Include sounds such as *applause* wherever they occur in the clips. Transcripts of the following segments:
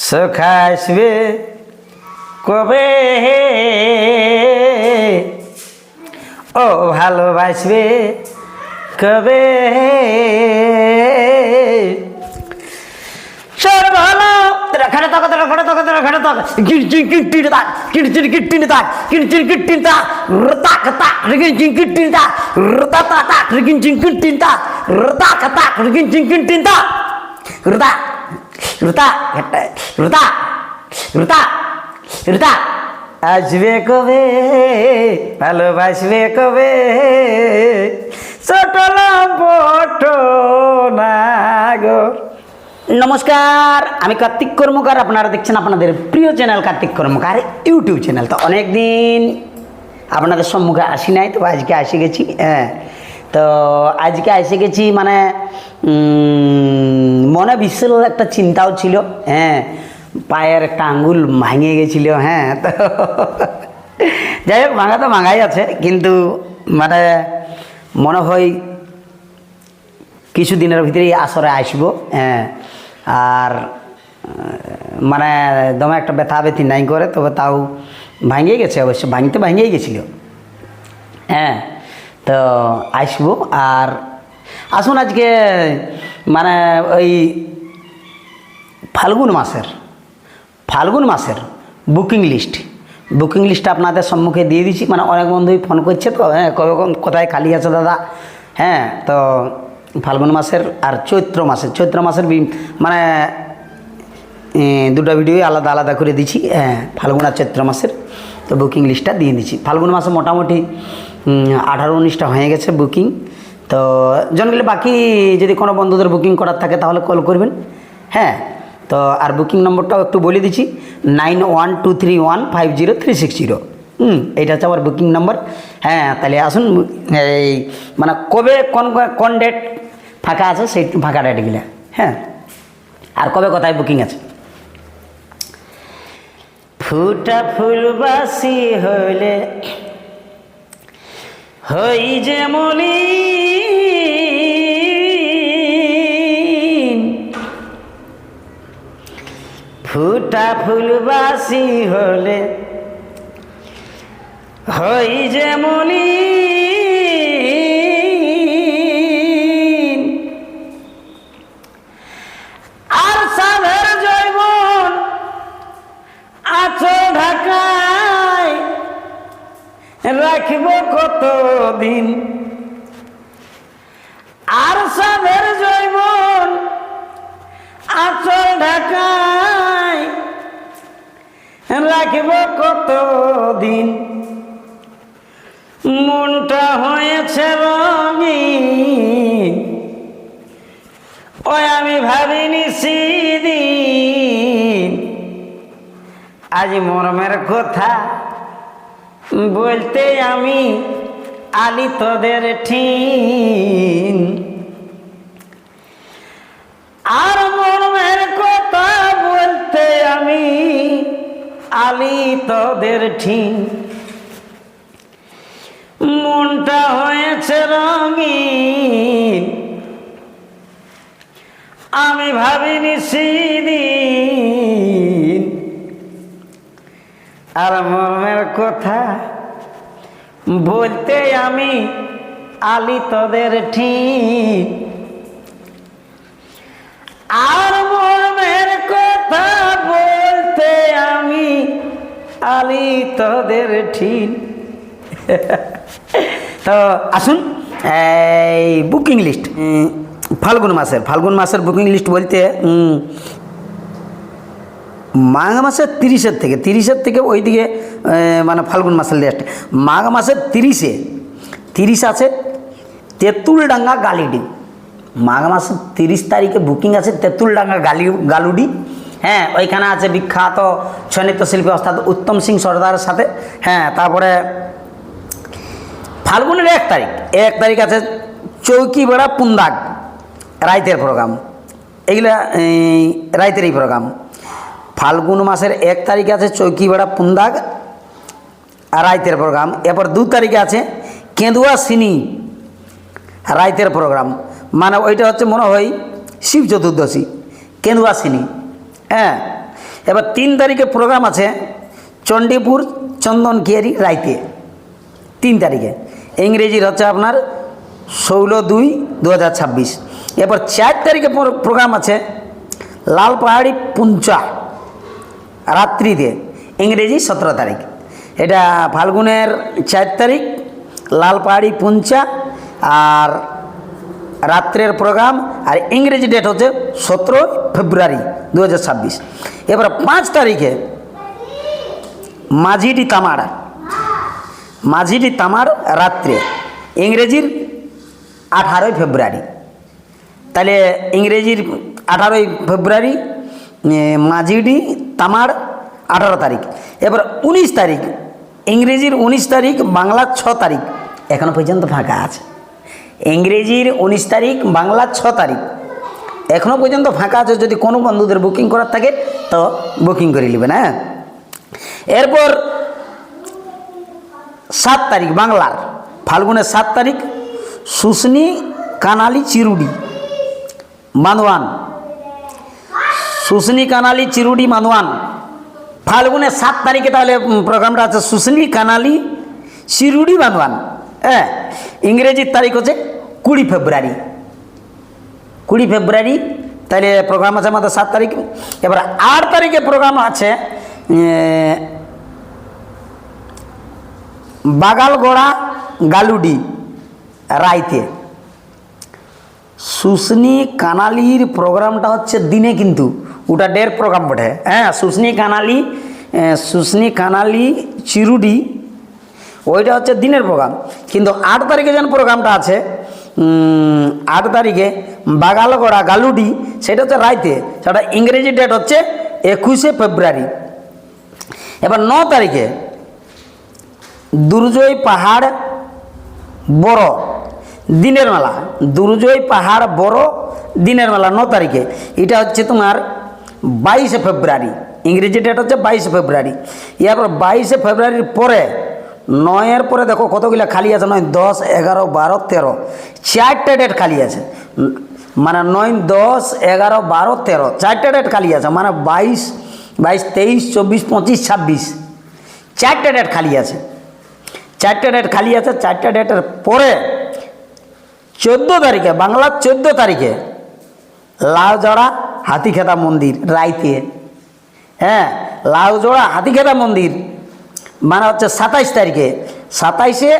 সুখ আসবে কবে ও ভালোবাসবে কবে সব রতা রতা রতা রতা আসবে কবে ভালোবাসবে কবে ছোট নমস্কার আমি কার্তিক কর্মকার আপনারা দেখছেন আপনাদের প্রিয় channel Kartik Karmakar YouTube channel তো অনেক দিন আপনাদের সম্মুখে আসি নাই, তো আজকে আসি গেছি হ্যাঁ। তো আজকে এসে গেছি মানে মনে বিশাল একটা চিন্তাও ছিল হ্যাঁ পায়ের একটা আঙ্গুল ভাঙিয়ে গেছিল হ্যাঁ তো *laughs* যাই হোক, ভাঙা তো ভাঙাই আছে, কিন্তু মানে মনে হয় কিছু দিনের ভিতরেই আসরে আসব হ্যাঁ আর মানে দমে একটা ব্যথা ব্যথি নাই করে, তবে তাও ভাঙিয়ে গেছে, অবশ্য ভাঙতে ভাঙিয়ে গেছিল হ্যাঁ তো আসব। আর আসুন আজকে মানে ওই ফাল্গুন মাসের ফাল্গুন মাসের বুকিং লিস্ট। বুকিং লিস্ট আপনাদের সম্মুখে দিয়ে দিচ্ছি। মানে অনেক বন্ধুই ফোন করছে, তো হ্যাঁ কবে কোথায় খালি আছে দাদা? হ্যাঁ তো ফাল্গুন মাসের আর চৈত্র মাসের চৈত্র মাসের মানে দুটো ভিডিওই আলাদা আলাদা করে দিচ্ছি। হ্যাঁ ফাল্গুন আর চৈত্র মাসের তো বুকিং লিস্টটা দিয়ে দিচ্ছি। ফাল্গুন মাসে মোটামুটি আঠারো উনিশটা হয়ে গেছে বুকিং। তো জনগুলি বাকি যদি কোনো বন্ধুদের বুকিং করার থাকে তাহলে কল করবেন। হ্যাঁ তো আর বুকিং নম্বরটাও একটু বলে দিচ্ছি, nine one two three one five zero three six zero. হুম, এইটা হচ্ছে আমার বুকিং নম্বর। হ্যাঁ তাহলে আসুন, এই মানে কবে কোন কোন ডেট ফাঁকা আছে সেই ফাঁকা ডেটগুলো হ্যাঁ আর কবে কোথায় বুকিং আছে? ফুটা ফুলবাসি হইলে হই যে মলি। ফুটা ফুলবাসি হলে হই যে কতদিন আর সাধের জৈবন আচল ঢাকায় রাখব কতদিন মনটা হয়েছে রঙিন। ওই আমি ভাবিনি সেদিন। আজ মরমের কথা বলতে আমি আলি তোদের ঠিন। আর মরমের কথা বলতে আমি আলি তোদের ঠিন। মনটা হয়েছে রঙিন। আমি ভাবিনি সেদিন। আর মর্মের কথা বলতে আমি আলি তোদের ঠিক। আর মর্মের কথা বলতে আমি আলি তোদের ঠিক। *laughs* তো আসুন, এই বুকিং লিস্ট ফাল্গুন মাসের ফাল্গুন মাসের বুকিং লিস্ট বলতে মাঘ মাসের তিরিশের থেকে তিরিশের থেকে ওইদিকে মানে ফাল্গুন মাসের লিস্ট মাঘ মাসের তিরিশে তিরিশ আছে তেঁতুলডাঙ্গা গালিডি। মাঘ মাসের তিরিশ তারিখে বুকিং আছে তেঁতুলডাঙ্গা গালি গালুডি। হ্যাঁ ওইখানে আছে বিখ্যাত ছনিত্য শিল্পী অর্থাৎ উত্তম সিং সর্দারের সাথে। হ্যাঁ তারপরে ফাল্গুনের এক তারিখ এক তারিখ আছে চৌকি বেড়া পুন্দাগ রাইতের প্রোগ্রাম এগুলা এই, রাইতের এই প্রোগ্রাম ফাল্গুন মাসের এক তারিখে আছে চৌকি বেড়া পুন্দাগ রাইতের প্রোগ্রাম। এরপর দু তারিখে আছে কেঁদুয়া সিনি রাইতের প্রোগ্রাম। মানে ওইটা হচ্ছে মনে হয় শিব চতুর্দশী, কেঁদুয়া সিনি। হ্যাঁ এবার তিন তারিখে প্রোগ্রাম আছে চণ্ডীপুর চন্দন কিয়ারি রাইতে। তিন তারিখে। ইংরেজির হচ্ছে আপনার ষোলো দুই দু হাজার ছাব্বিশ। এরপর চার তারিখে প্রোগ্রাম আছে লাল পাহাড়ি পুঞ্চা। রাত্রিতে ইংরেজি সতেরো তারিখ। এটা ফাল্গুনের চার তারিখ লাল পাহাড়ি পুঞ্চা আর রাত্রের প্রোগ্রাম। আর ইংরেজি ডেট হচ্ছে সতেরো ফেব্রুয়ারি দু হাজার ছাব্বিশ। এবার পাঁচ তারিখে মাঝিটি তামার। মাঝিটি তামার রাত্রে। ইংরেজির আঠারোই ফেব্রুয়ারি। তাহলে ইংরেজির আঠারোই ফেব্রুয়ারি এ, মাঝিডি তামার আঠারো তারিখ। এবার উনিশ তারিখ ইংরেজির উনিশ তারিখ বাংলার ছ তারিখ। এখনও পর্যন্ত ফাঁকা আছে। ইংরেজির উনিশ তারিখ বাংলার ছ তারিখ। এখনও পর্যন্ত ফাঁকা আছে যদি কোনো বন্ধুদের বুকিং করার থাকে তো বুকিং করে নেবেন হ্যাঁ? এরপর সাত তারিখ বাংলার। ফাল্গুনের সাত তারিখ শুশনি কানালি চিরুডি। মানওয়ান শুশনি কানালি চিরুডি মানওয়ান ফাল্গুনের সাত তারিখে তাহলে প্রোগ্রামটা আছে শুশনি কানালি চিরুডি মানওয়ান হ্যাঁ ইংরেজির তারিখ হচ্ছে কুড়ি ফেব্রুয়ারি। কুড়ি ফেব্রুয়ারি, তাহলে প্রোগ্রাম আছে আমাদের সাত তারিখ। এবার আট তারিখে প্রোগ্রাম আছে বাগালগোড়া গালুডি রাইতে। শুশনি কানালির প্রোগ্রামটা হচ্ছে দিনে কিন্তু। ওটা ডের প্রোগ্রাম বটে হ্যাঁ শুশনি কানালি শুশনি কানালি চিরুডি ওইটা হচ্ছে দিনের প্রোগ্রাম কিন্তু আট তারিখে যেন প্রোগ্রামটা আছে আট তারিখে বাগালগড়া গালুডি সেটা হচ্ছে রাইতে সেটা ইংরেজি ডেট হচ্ছে একুশে ফেব্রুয়ারি এবার ন তারিখে দুর্জয় পাহাড় বড় দিনের মেলা দুর্জয় পাহাড় বড় দিনের মেলা ন তারিখে এটা হচ্ছে তোমার বাইশে ফেব্রুয়ারি, ইংরেজি ডেট হচ্ছে বাইশে ফেব্রুয়ারি। এরপর বাইশে ফেব্রুয়ারির পরে, নয়ের পরে দেখো কতগুলো খালি আছে, নয়, দশ, এগারো, বারো, তেরো। চারটে ডেট খালি আছে। মানে নয়, দশ, এগারো, বারো, তেরো। চারটে ডেট খালি আছে মানে বাইশ বাইশ, তেইশ, চব্বিশ, পঁচিশ, ছাব্বিশ। চারটে ডেট খালি আছে। চারটে ডেট খালি আছে, চারটে ডেটের পরে চোদ্দ তারিখে, বাংলার চোদ্দ তারিখে লাউজড়া হাতিখেতা মন্দির, রাইতে। হ্যাঁ লাউজোড়া হাতিখেতা মন্দির। মানে হচ্ছে সাতাইশ তারিখে, সাতাইশে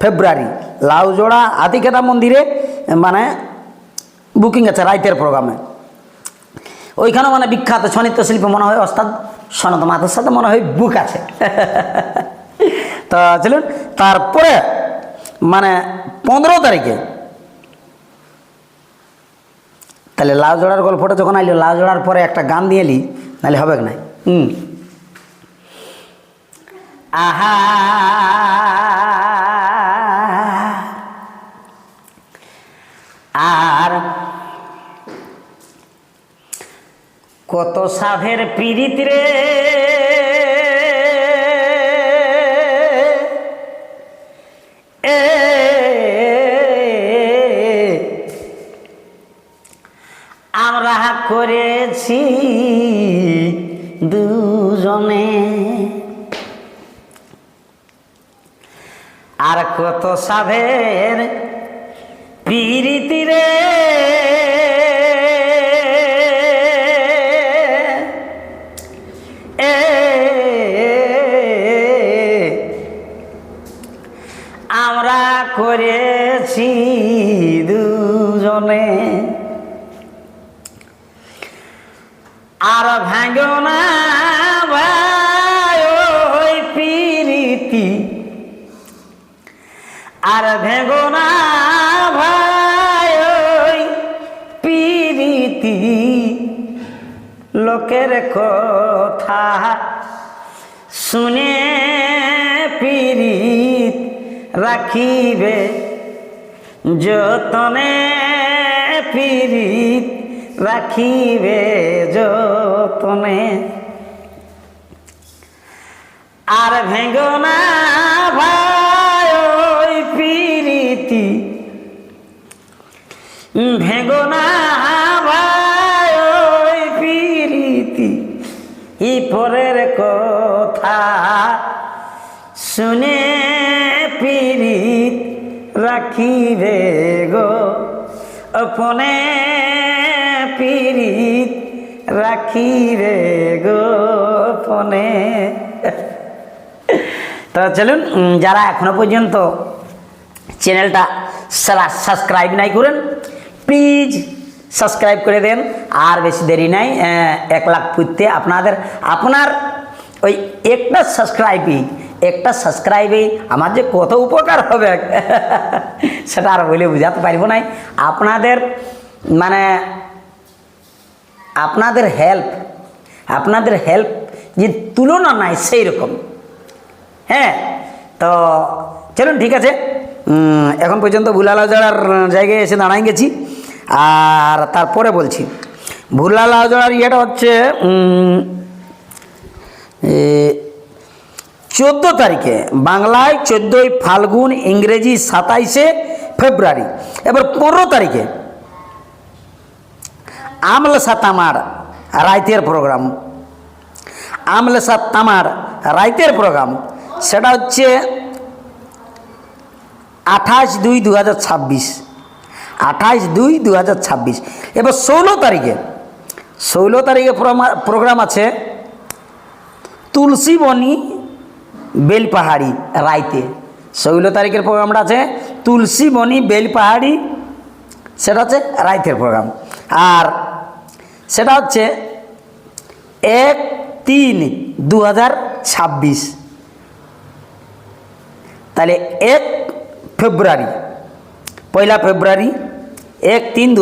ফেব্রুয়ারি। লাউজোড়া হাতিখেতা মন্দিরে মানে বুকিং আছে রাইতের প্রোগ্রামে ওইখানেও মানে বিখ্যাত সনিত্য শিল্পী মনে হয় ওস্তাদ সনত মাতার সাথে মনে হয় বুক আছে। *laughs* তো চলুন, তারপরে মানে পনেরো তারিখে তাহলে লাউ জোড়ার গল্পটা যখন আইলো লাউ জোড়ার পরে একটা গান দিয়ে এলি নাহলে হবে না হুম। আহা! আর কত সাধের পীড়িত রে! এ করেছি দুজনে। আর কত সাধের পীড়িতি রে। লোকের কথা। শুনে পিরিত রাখিবে যতনে পিরিত রাখিবে যতনে। আর ভেঙ্গো না ভাই পিরিতি ভেঙ্গো শুনে পিরিত রাখিবে গো। আপনে পিরিত রাখিবে গো আপনে তো চলুন যারা এখনও পর্যন্ত চ্যানেলটা সাবস্ক্রাইব নাই করেন, প্লিজ সাবস্ক্রাইব করে দেন। আর বেশি দেরি নাই এক লাখ পুঁততে আপনাদের, আপনার ওই একটা সাবস্ক্রাইবই একটা সাবস্ক্রাইবেই আমার যে কত উপকার হবে। *laughs* সেটা আর বলে বোঝাতে পারব না আপনাদের মানে আপনাদের হেল্প আপনাদের হেল্প যে তুলনা নাই সেই রকম হ্যাঁ? তো চলুন, ঠিক আছে। এখন পর্যন্ত ভুলালা জড়ার জায়গায় এসে দাঁড়াই গেছি। আর তারপরে বলছি। ভুলালা জড়ার ইয়েটা হচ্ছে চোদ্দ তারিখে বাংলায় চোদ্দোই ফাল্গুন ইংরেজি সাতাইশে ফেব্রুয়ারি। এবার পনেরো তারিখে আমলসা তামার রাইতের প্রোগ্রাম। আমলসা তামার রাইতের প্রোগ্রাম। সেটা হচ্ছে আঠাশ দুই দু হাজার ছাব্বিশ। আঠাশ দুই দু হাজার ছাব্বিশ। এবার ষোলো তারিখে ষোলো তারিখে প্রোগ্রাম- আছে তুলসী বনি বেলপাহাড়ি রাইতে। ষোলো তারিখের প্রোগ্রামটা আছে, তুলসী বনি বেলপাহাড়ি, সেটা হচ্ছে রাইতের প্রোগ্রাম। আর সেটা হচ্ছে এক তিন দু তাহলে এক ফেব্রুয়ারি, পয়লা ফেব্রুয়ারি, এক তিন দু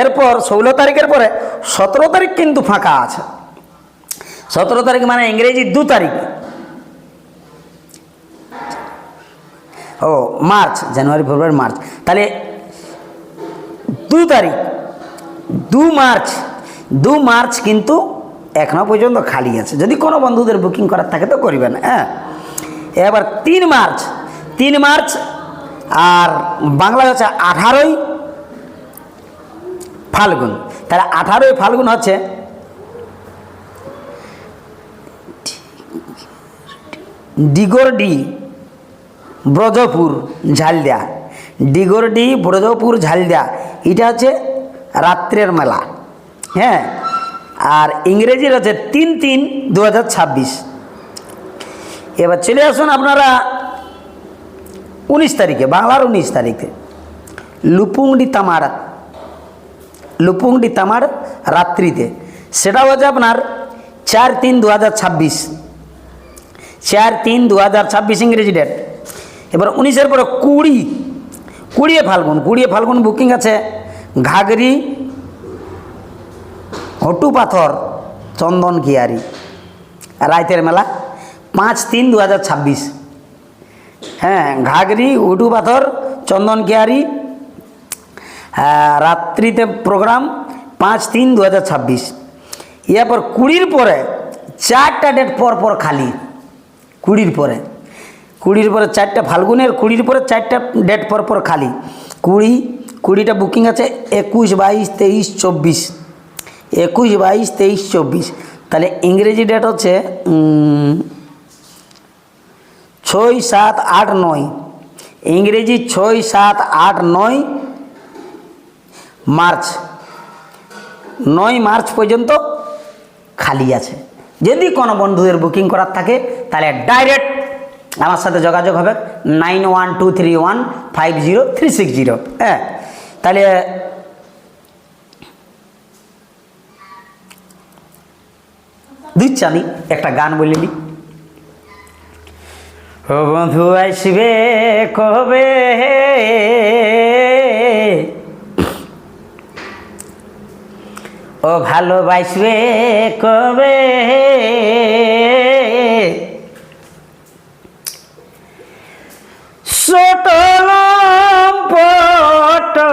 এরপর ষোলো তারিখের পরে সতেরো তারিখ কিন্তু ফাঁকা আছে। সতেরো তারিখ মানে ইংরেজি দু তারিখ। ও, মার্চ, জানুয়ারি, ফেব্রুয়ারি, মার্চ। তাহলে দু তারিখ, দু মার্চ দু মার্চ কিন্তু এখনও পর্যন্ত খালি আছে। যদি কোনো বন্ধুদের বুকিং করার থাকে তো করিবেন হ্যাঁ? এবার তিন মার্চ তিন মার্চ আর বাংলা হচ্ছে আঠারোই ফাল্গুন। তাহলে আঠারোই ফাল্গুন হচ্ছে ডিগরডি, ব্রজপুর ঝালদিয়া ডিগরডি, ব্রজপুর ঝালদিয়া এটা হচ্ছে রাত্রের মেলা। হ্যাঁ? আর ইংরেজির হচ্ছে তিন তিন দু এবার চলে আসুন আপনারা উনিশ তারিখে, বাংলার উনিশ তারিখে। লুপুংডি তামার লুপুংডি তামার রাত্রিতে। সেটা হচ্ছে আপনার চার তিন দু হাজার ছাব্বিশ। চার তিন দু হাজার ছাব্বিশ ইংরেজি ডেট এবার উনিশের পরে কুড়ি। কুড়িয়ে ফাল্গুন। কুড়িয়ে ফাল্গুন বুকিং আছে ঘাগরি, হটু পাথর, চন্দন কিয়ারি রাইতের মেলা পাঁচ তিন দু হাজার ছাব্বিশ। হ্যাঁ ঘাগরি উটু পাথর, চন্দন কিয়ারি রাত্রিতে প্রোগ্রাম পাঁচ তিন দু হাজার ছাব্বিশ। এরপর কুড়ির পরে চারটা ডেট পর পর খালি। কুড়ির পরে। কুড়ির পরে চারটা ফাল্গুনের, কুড়ির পরে চারটা ডেট পর পর খালি। কুড়ি, কুড়িটা বুকিং আছে একুশ, বাইশ, তেইশ, চব্বিশ। একুশ, বাইশ, তেইশ, চব্বিশ। তাহলে ইংরেজি ডেট হচ্ছে ছয়, সাত, আট, নয়। ইংরেজি ছয়, সাত, আট, নয়, মার্চ। নয় মার্চ পর্যন্ত খালি আছে। যদি কোনো বন্ধুদের বুকিং করার থাকে, তাহলে ডাইরেক্ট আমার সাথে যোগাযোগ হবে nine one two three one five zero three six zero হ্যাঁ তাহলে দিচ্ছি আমি একটা গান বলিলি ও বন্ধু আসবে কবে? ও ভালোবাসবে কবে? সটলম পটনাগর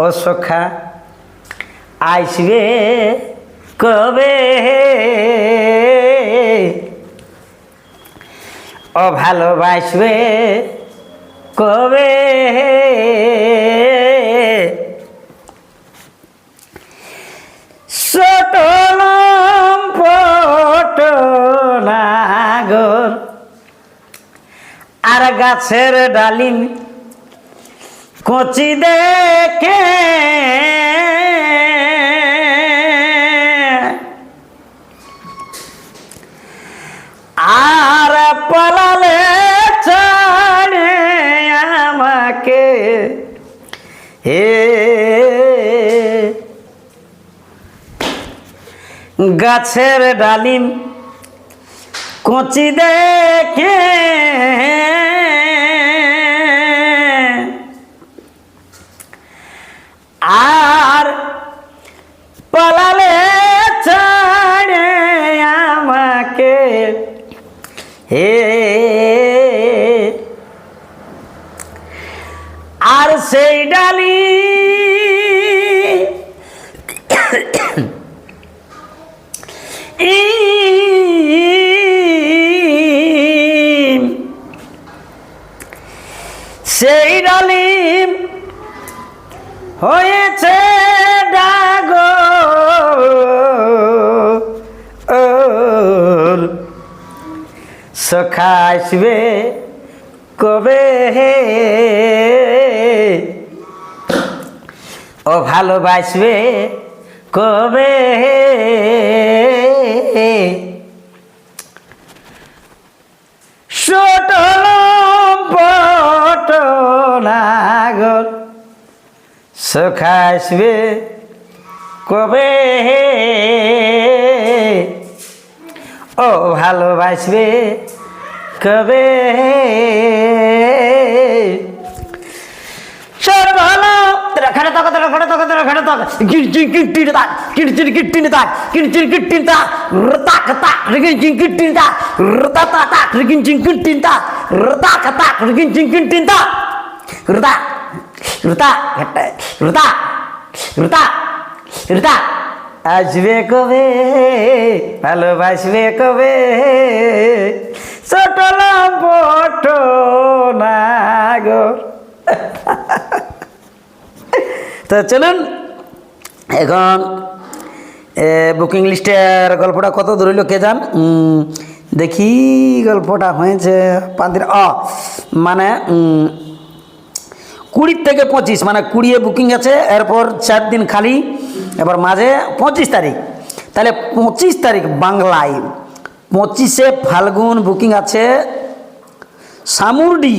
ও সখা আসবে কবে? ও ভালোবাসবে কবে? পটলম পটলাগর। আর গাছের ডালিম কচি দেখে। আর পালালে ছাড়ে আমাকে। হে গাছের ডালিম কচি দেখে। আর পালালে ছাড়ে আমাকে। হে। আর সেই ডালি সেই ডালিম হয়েছে ডাগো। সখা আসবে কবে ও ভালোবাসবে কবে ছোটলম লম্পট সখা আসবে কবে? ও ভালোবাসবে কবে? খড়ে তাক রতাক তাক কিরচিন কিট্টিন তাক রতা তা তাক কিরচিন কিট্টিন তাক রতাক তাক কিরচিন কিট্টিন তাক রতা রতা রতা রতা রতা আসবে কবে ভালোবাসবে কবে ছোটলাম পটনাগর তো চলুন, এখন বুকিং লিস্টের গল্পটা কত দূর হইল কে যান দেখি গল্পটা হয়েছে পাঁচ অ মানে কুড়ি থেকে পঁচিশ মানে কুড়িয়ে বুকিং আছে, এরপর চার দিন খালি, এবার মাঝে পঁচিশ তারিখ। তাহলে পঁচিশ তারিখ বাংলায়, পঁচিশে ফাল্গুন বুকিং আছে সামুরডি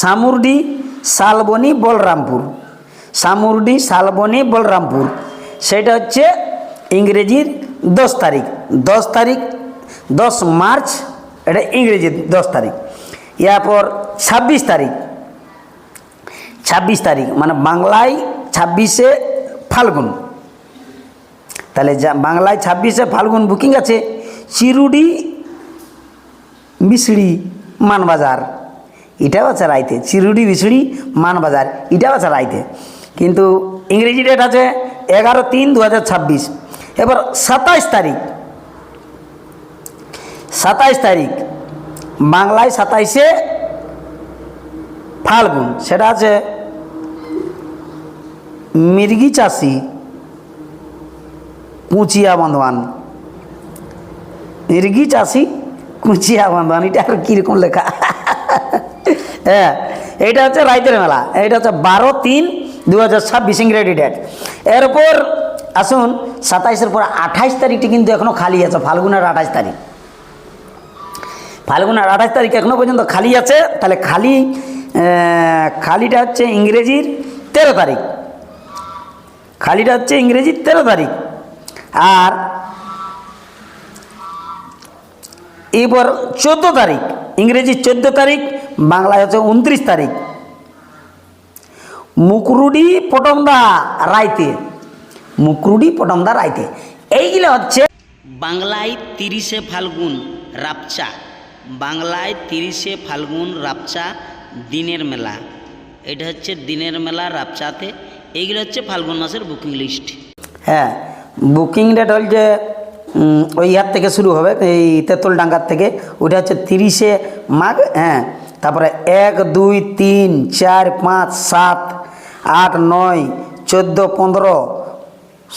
সামুরডি, শালবনি, বলরামপুর। সামুরডি, শালবনি, বলরামপুর। সেটা হচ্ছে ইংরেজির দশ তারিখ। দশ তারিখ, দশ মার্চ, এটা ইংরেজির দশ তারিখ। এরপর ছাব্বিশ তারিখ। ছাব্বিশ তারিখ মানে বাংলায় ছাব্বিশে ফাল্গুন। তাহলে যা, বাংলায় ছাব্বিশে ফাল্গুন বুকিং আছে। চিরুডি মিশড়ি মানবাজার। এটাও আছে রাইতে। চিরুডি বিসড়ি মানবাজার। এটাও আছে রাইতে। কিন্তু ইংরেজি ডেট আছে এগারো তিন দু এবার সাতাইশ তারিখ। সাতাইশ তারিখ, বাংলায় সাতাইশে ফাল্গুন, সেটা আছে মির্গি চাষি কুচিয়া বন্ধবান। মির্গি চাষি কুচিয়া বন্ধবান, এটা আর কীরকম লেখা? হ্যাঁ এইটা হচ্ছে রাইতের মেলা, এইটা হচ্ছে বারো তিন দু হাজার ছাব্বিশ ইংরেজি ডেট এরপর আসুন, সাতাইশের পর আঠাইশ তারিখটি কিন্তু এখনও খালি আছে, ফাল্গুনের আঠাইশ তারিখ। ফাল্গুনের আঠাশ তারিখ এখনও পর্যন্ত খালি আছে, তাহলে খালি খালিটা হচ্ছে ইংরেজির তেরো তারিখ। খালিটা হচ্ছে ইংরেজির তেরো তারিখ। আর এবার চোদ্দ তারিখ ইংরেজি চোদ্দ তারিখ, বাংলায় হচ্ছে উনত্রিশ তারিখ। মুকরুডি পটমদা রাইতে। মুকরুডি পটমদা রাইতে। এইগুলো হচ্ছে বাংলায় তিরিশে ফাল্গুন রাপচা। বাংলায় তিরিশে ফাল্গুন রাপচা দিনের মেলা। এটা হচ্ছে দিনের মেলা রাপচাতে। এইগুলো হচ্ছে ফাল্গুন মাসের বুকিং লিস্ট। হ্যাঁ বুকিং ডেট হল যে ওই ইয়ার থেকে শুরু হবে এই তেঁতুল ডাঙ্গার থেকে। ওইটা হচ্ছে তিরিশে মাঘ হ্যাঁ তারপরে এক দুই তিন চার পাঁচ সাত আট নয় চোদ্দ পনেরো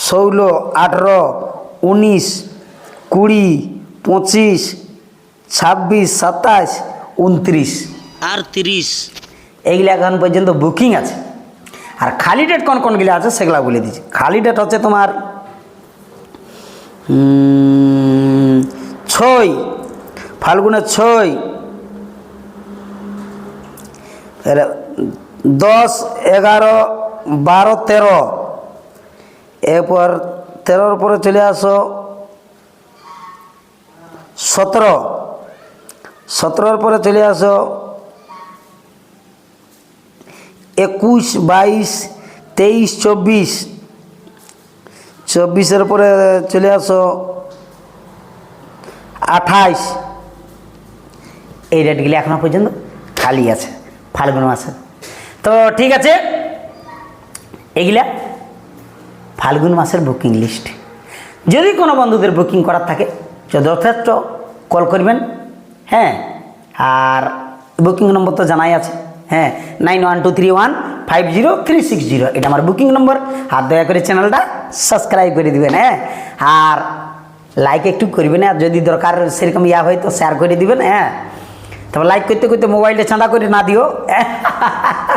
ষোলো আঠেরো উনিশ কুড়ি পঁচিশ ছাব্বিশ সাতাশ উনত্রিশ। আর তিরিশ। এইগুলো এখন পর্যন্ত বুকিং আছে। আর খালি ডেট কোন কোনগুলো আছে সেগুলো বলে দিচ্ছি। খালি ডেট হচ্ছে তোমার ছয় ফাল্গুনের ছয়। দশ, এগারো, বারো, তেরো। এরপর তেরোর পরে চলে আসো। সতেরো। সতেরোর পরে চলে আসো। একুশ, বাইশ, তেইশ, চব্বিশ। চব্বিশের পরে চলে আসো। আঠাইশ এই ডেটগুলি এখনও পর্যন্ত খালি আছে, ফাল্গুন মাসে। তো ঠিক আছে। এগুলা ফাল্গুন মাসের বুকিং লিস্ট যদি কোনো বন্ধুদের বুকিং করার থাকে যথেষ্ট কল করবেন হ্যাঁ? আর বুকিং নম্বর তো জানাই আছে হ্যাঁ? Nine one two three one five zero three six zero এটা আমার বুকিং নম্বর আর দয়া করে চ্যানেলটা সাবস্ক্রাইব করে দিবেন হ্যাঁ? আর লাইক একটু করবেন আর যদি দরকার সেরকম ইয়া হয় তো শেয়ার করে দিবেন হ্যাঁ? তবে লাইক করতে করতে মোবাইলটা চাঁদা করে না দিও *laughs*